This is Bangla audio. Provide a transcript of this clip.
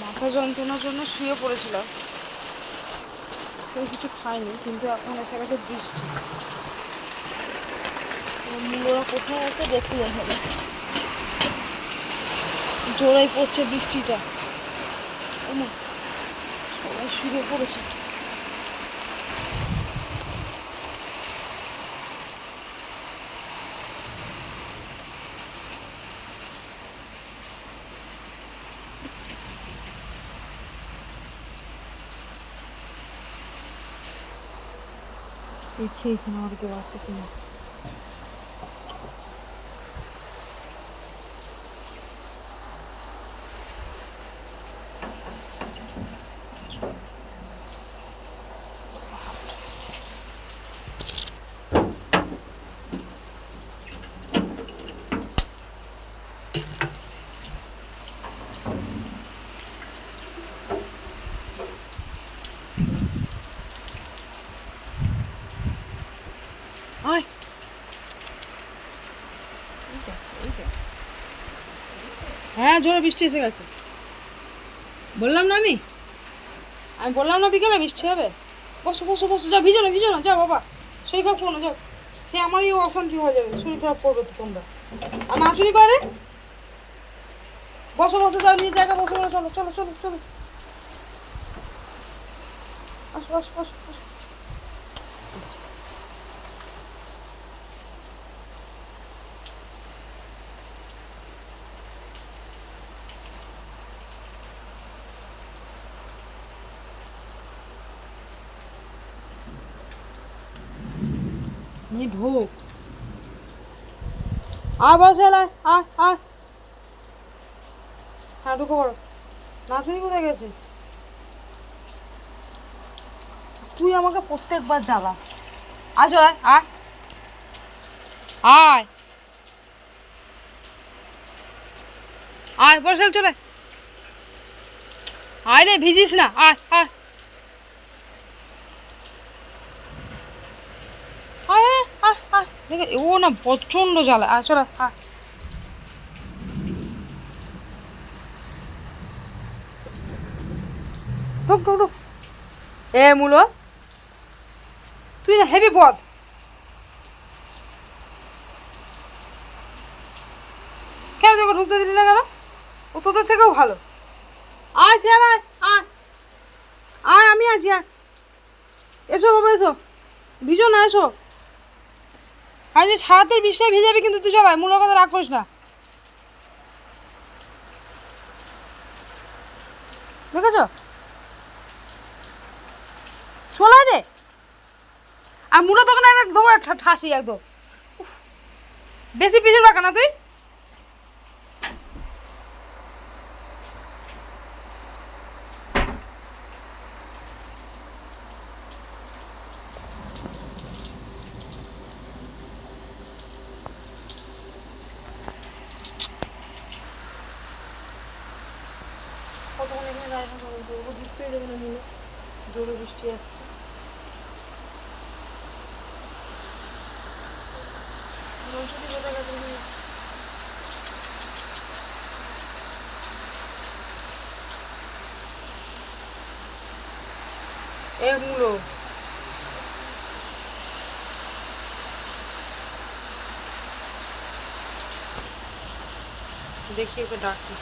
মাথা যন্ত্রণার জন্য শুয়ে পড়েছিলাম কিছু খাইনি কিন্তু এখন এসে গেছে বৃষ্টি। মূলরা কোথায় আছে দেখতে হবে জোরাই পড়ছে বৃষ্টিটা। সবাই শুয়ে পড়েছে। You can't, can all get out of here. আয় হ্যাঁ জোরে বৃষ্টি এসে গেছে। বললাম না আমি? আমি বললাম না বিকেলে বৃষ্টি হবে। বসো বসো বসো যা ভিজো না ভিজো না, যাও, বাবা। শরীর খারাপ করো না, যাও। সে আমারই অশান্তি হয়ে যাবে শরীর খারাপ করবে তো তোমরা। আর নাচুনি পারে বসো বসো, যাও নিজের জায়গা, বসো বসো চলো চলো চলো চলো। আসো আসো আসো আসো। নিয়ে ঢোক। আয় বসে এলাই আয় আয়। হ্যাঁ ঢুকো বড় নাচুনি কোথায় গেছে? তুই আমাকে প্রত্যেকবার জ্বালাস। আয়, চল, আয় আয়। আয়। বসে চলে। আয় রে, ভিজিস না। আয় আয় আয়, আয় আয় দেখে ও না প্রচণ্ড জ্বালা চলে আয় ঢুক ঢুক ঢুক। এ, মূলো। তুই না হেভি পথ কেন তোকে ঢুকতে দিলি না কেন? ও তোদের থেকেও ভালো। আয় সে আয় আয়। আমি আছি, আয়। এসো, বাবা, এসো। না এসো। আমি যে সারাতের বৃষ্টিতে ভিজে যাবি কিন্তু তুই চলাই মূল কথা রাগ না। দেখেছ? চলে রে। আর মূলত তখন একটা দৌড় ঠাসি একদম। বেশি পিছন রাখা না তুই? কতক্ষণ এখানে বলতো? ও ঢুকতেই দেবে না মূলে জোরে বৃষ্টি আসছে মনসুটি কোথায় গেছে দেখি। এ মূলো দেখি ওকে ডাকি